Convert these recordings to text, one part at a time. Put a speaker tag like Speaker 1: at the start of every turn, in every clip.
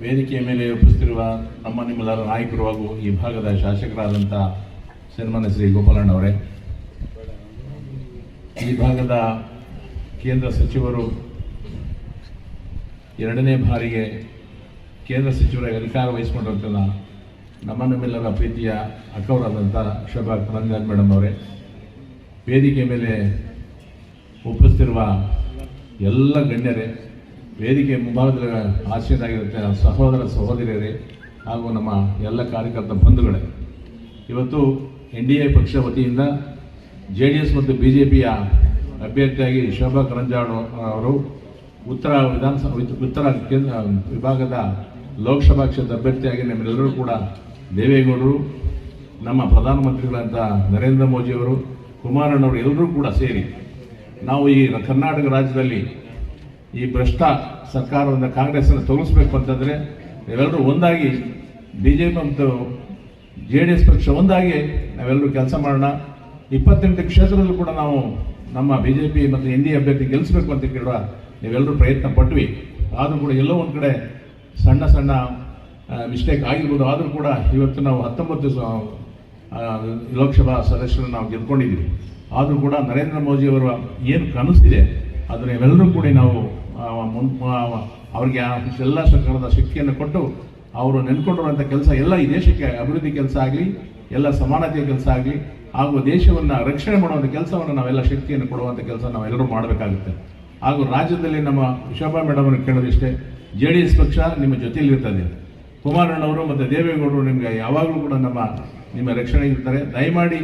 Speaker 1: ವೇದಿಕೆಯ ಮೇಲೆ ಒಪ್ಪಿಸ್ತಿರುವ ನಮ್ಮ ನಿಮ್ಮೆಲ್ಲರ ನಾಯಕರು ಹಾಗೂ ಈ ಭಾಗದ ಶಾಸಕರಾದಂಥ ಸನ್ಮಾನ್ಯ ಶ್ರೀ ಗೋಪಾಲಣ್ಣವರೇ ಈ ಭಾಗದ ಕೇಂದ್ರ ಸಚಿವರು ಎರಡನೇ ಬಾರಿಗೆ ಕೇಂದ್ರ ಸಚಿವರ ಅಧಿಕಾರ ವಹಿಸಿಕೊಂಡಿರ್ತಾನ ನಮ್ಮ ನಮ್ಮೆಲ್ಲರ ಪ್ರೀತಿಯ ಅಕ್ಕವರಾದಂಥ ಶೋಭಾ ಕರಂದ್ಲಾಜ್ ಮೇಡಮ್ ಅವರೇ, ವೇದಿಕೆ ಮೇಲೆ ಒಪ್ಪಿಸ್ತಿರುವ ಎಲ್ಲ ಗಣ್ಯರೇ ವೇದಿಕೆ ಮುಂಭಾಗದಲ್ಲಿ ಆಶೀನಾಗಿರುತ್ತೆ ಸಹೋದರ ಸಹೋದರಿಯರೇ, ಹಾಗೂ ನಮ್ಮ ಎಲ್ಲ ಕಾರ್ಯಕರ್ತ ಬಂಧುಗಳೇ. ಇವತ್ತು ಎನ್ ಡಿ ಎ ಪಕ್ಷ ವತಿಯಿಂದ ಜೆ ಡಿ ಎಸ್ ಮತ್ತು ಬಿ ಜೆ ಪಿಯ ಅಭ್ಯರ್ಥಿಯಾಗಿ ಶೋಭಾ ಕರಂಜಾಡ್ ಅವರು ಉತ್ತರ ವಿಧಾನಸಭಾ, ಉತ್ತರ ಕೇಂದ್ರ ವಿಭಾಗದ ಲೋಕಸಭಾ ಕ್ಷೇತ್ರ ಅಭ್ಯರ್ಥಿಯಾಗಿ ನಮ್ಮೆಲ್ಲರೂ ಕೂಡ ದೇವೇಗೌಡರು, ನಮ್ಮ ಪ್ರಧಾನಮಂತ್ರಿಗಳಂತ ನರೇಂದ್ರ ಮೋದಿಯವರು, ಕುಮಾರಣ್ಣವರು ಎಲ್ಲರೂ ಕೂಡ ಸೇರಿ ನಾವು ಈ ಕರ್ನಾಟಕ ರಾಜ್ಯದಲ್ಲಿ ಈ ಭ್ರಷ್ಟ ಸರ್ಕಾರವನ್ನು ಕಾಂಗ್ರೆಸ್ಸನ್ನು ತೊಲಗಿಸ್ಬೇಕು ಅಂತಂದರೆ ನಾವೆಲ್ಲರೂ ಒಂದಾಗಿ ಬಿ ಜೆ ಪಿ ಮತ್ತು ಜೆ ಡಿ ಎಸ್ ಪಕ್ಷ ಒಂದಾಗಿ ನಾವೆಲ್ಲರೂ ಕೆಲಸ ಮಾಡೋಣ. ಇಪ್ಪತ್ತೆಂಟು ಕ್ಷೇತ್ರದಲ್ಲೂ ಕೂಡ ನಾವು ನಮ್ಮ ಬಿ ಜೆ ಪಿ ಮತ್ತು ಎನ್ ಡಿ ಅಭ್ಯರ್ಥಿ ಗೆಲ್ಲಿಸಬೇಕು ಅಂತ ಕೇಳುವ ನೀವೆಲ್ಲರೂ ಪ್ರಯತ್ನ ಪಟ್ವಿ. ಆದರೂ ಕೂಡ ಎಲ್ಲೋ ಒಂದು ಕಡೆ ಸಣ್ಣ ಸಣ್ಣ ಮಿಸ್ಟೇಕ್ ಆಗಿರ್ಬೋದು. ಆದರೂ ಕೂಡ ಇವತ್ತು ನಾವು ಹತ್ತೊಂಬತ್ತು ಲೋಕಸಭಾ ಸದಸ್ಯರನ್ನು ನಾವು ಗೆದ್ಕೊಂಡಿದ್ದೀವಿ. ಆದರೂ ಕೂಡ ನರೇಂದ್ರ ಮೋದಿಯವರ ಏನು ಕನಸಿದೆ ಅದನ್ನ ಇವೆಲ್ಲರೂ ಕೂಡ ನಾವು ಅವರಿಗೆ ಎಲ್ಲ ಸರ್ಕಾರದ ಶಕ್ತಿಯನ್ನು ಕೊಟ್ಟು ಅವರು ನೆನ್ಕೊಂಡಿರುವಂಥ ಕೆಲಸ ಎಲ್ಲ ಈ ದೇಶಕ್ಕೆ ಅಭಿವೃದ್ಧಿ ಕೆಲಸ ಆಗಲಿ, ಎಲ್ಲ ಸಮಾನತೆಯ ಕೆಲಸ ಆಗಲಿ, ಹಾಗೂ ದೇಶವನ್ನು ರಕ್ಷಣೆ ಮಾಡುವಂಥ ಕೆಲಸವನ್ನು ನಾವೆಲ್ಲ ಶಕ್ತಿಯನ್ನು ಕೊಡುವಂಥ ಕೆಲಸ ನಾವೆಲ್ಲರೂ ಮಾಡಬೇಕಾಗುತ್ತೆ. ಹಾಗೂ ರಾಜ್ಯದಲ್ಲಿ ನಮ್ಮ ಶೋಭಾ ಮೇಡಮ್ ಕೇಳೋದಿಷ್ಟೇ, ಜೆ ಡಿ ಎಸ್ ಪಕ್ಷ ನಿಮ್ಮ ಜೊತೆಯಲ್ಲಿರ್ತದೆ. ಕುಮಾರಣ್ಣವರು ಮತ್ತು ದೇವೇಗೌಡರು ನಿಮಗೆ ಯಾವಾಗಲೂ ಕೂಡ ನಮ್ಮ, ನಿಮ್ಮ ರಕ್ಷಣೆ ಇರ್ತಾರೆ. ದಯಮಾಡಿ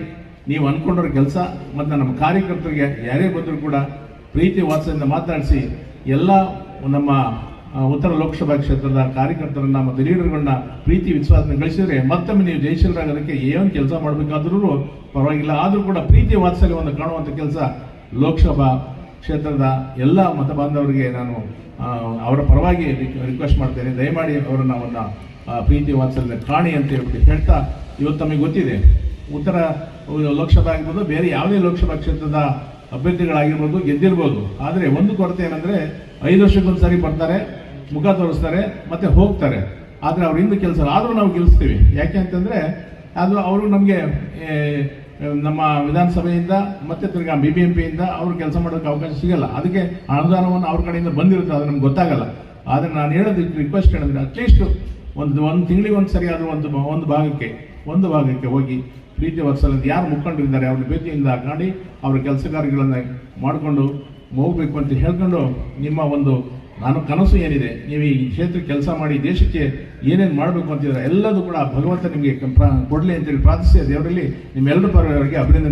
Speaker 1: ನೀವು ಅಂದ್ಕೊಂಡಿರೋ ಕೆಲಸ ಮತ್ತು ನಮ್ಮ ಕಾರ್ಯಕರ್ತರಿಗೆ ಯಾರೇ ಬಂದರೂ ಕೂಡ ಪ್ರೀತಿ ವಾತ್ಸಲ್ಯದಿಂದ ಮಾತಾಡಿಸಿ ಎಲ್ಲ ನಮ್ಮ ಉತ್ತರ ಲೋಕಸಭಾ ಕ್ಷೇತ್ರದ ಕಾರ್ಯಕರ್ತರನ್ನ ಮತ್ತು ಲೀಡರ್ಗಳನ್ನ ಪ್ರೀತಿ ವಿಶ್ವಾಸನ ಗಳಿಸಿದ್ರೆ ಮತ್ತೊಮ್ಮೆ ನೀವು ಜಯಶೀಲರಾಗೋದಕ್ಕೆ ಏನು ಕೆಲಸ ಮಾಡಬೇಕಾದ್ರೂ ಪರವಾಗಿಲ್ಲ. ಆದರೂ ಕೂಡ ಪ್ರೀತಿ ವಾತ್ಸಲ್ಯವನ್ನು ಕಾಣುವಂಥ ಕೆಲಸ ಲೋಕಸಭಾ ಕ್ಷೇತ್ರದ ಎಲ್ಲ ಮತ ಬಾಂಧವರಿಗೆ ನಾನು ಅವರ ಪರವಾಗಿ ರಿಕ್ವೆಸ್ಟ್ ಮಾಡ್ತೇನೆ. ದಯಮಾಡಿ ಅವರನ್ನು ಅವನ್ನ ಪ್ರೀತಿ ವಾತ್ಸಲ್ಯ ಕಾಣಿ ಅಂತ ಹೇಳ್ಬಿಟ್ಟು ಹೇಳ್ತಾ ಇವತ್ತು ನಮಗೆ ಗೊತ್ತಿದೆ. ಉತ್ತರ ಲೋಕಸಭಾ ಆಗ್ಬೋದು ಬೇರೆ ಯಾವುದೇ ಲೋಕಸಭಾ ಕ್ಷೇತ್ರದ ಅಭ್ಯರ್ಥಿಗಳಾಗಿರ್ಬೋದು, ಗೆದ್ದಿರ್ಬೋದು. ಆದರೆ ಒಂದು ಕೊರತೆ ಏನಂದರೆ, ಐದು ವರ್ಷಕ್ಕೊಂದು ವರ್ಷಕ್ಕೊಂದ್ಸರಿ ಬರ್ತಾರೆ, ಮುಖ ತೋರಿಸ್ತಾರೆ, ಮತ್ತು ಹೋಗ್ತಾರೆ. ಆದರೆ ಅವ್ರ ಹಿಂದೆ ಕೆಲಸ ಆದರೂ ನಾವು ಗೆಲ್ಲಿಸ್ತೀವಿ ಯಾಕೆ ಅಂತಂದರೆ, ಅದು ಅವರು ನಮಗೆ ನಮ್ಮ ವಿಧಾನಸಭೆಯಿಂದ, ಮತ್ತೆ ತಿರ್ಗಾ ಬಿ ಬಿ ಎಂ ಪಿಯಿಂದ ಅವರು ಕೆಲಸ ಮಾಡೋಕ್ಕೆ ಅವಕಾಶ ಸಿಗಲ್ಲ. ಅದಕ್ಕೆ ಅನುದಾನವನ್ನು ಅವ್ರ ಕಡೆಯಿಂದ ಬಂದಿರುತ್ತೆ, ಅದು ನಮ್ಗೆ ಗೊತ್ತಾಗಲ್ಲ. ಆದರೆ ನಾನು ಹೇಳೋದು ರಿಕ್ವೆಸ್ಟ್ ಹೇಳಿದ್ರೆ ಅಟ್ಲೀಸ್ಟ್ ಒಂದು ಒಂದು ತಿಂಗಳಿಗೆ ಒಂದು ಸರಿ ಆದರೂ ಒಂದು ಒಂದು ಭಾಗಕ್ಕೆ ಒಂದು ಭಾಗಕ್ಕೆ ಹೋಗಿ ಪ್ರೀತಿ ವತ್ಸಲದ ಯಾರು ಮುಖಂಡರಿದ್ದಾರೆ ಅವ್ರ ಭೇಟಿಯಿಂದ ಕಾಣಿ ಅವರ ಕೆಲಸ ಕಾರ್ಯಗಳನ್ನು ಮಾಡಿಕೊಂಡು ಹೋಗಬೇಕು ಅಂತ ಹೇಳ್ಕೊಂಡು ನಿಮ್ಮ ಒಂದು ನಾನು ಕನಸು ಏನಿದೆ, ನೀವು ಈ ಕ್ಷೇತ್ರ ಕೆಲಸ ಮಾಡಿ ದೇಶಕ್ಕೆ ಏನೇನು ಮಾಡಬೇಕು ಅಂತಿದ್ರೆ ಎಲ್ಲದೂ ಕೂಡ ಭಗವಂತ ನಿಮಗೆ ಕೊಡಲಿ ಅಂತೇಳಿ ಪ್ರಾರ್ಥಿಸಿ ದೇವರಲ್ಲಿ ನಿಮ್ಮೆಲ್ಲರ ಪರವಾಗಿ ಅಭಿನಂದನೆ.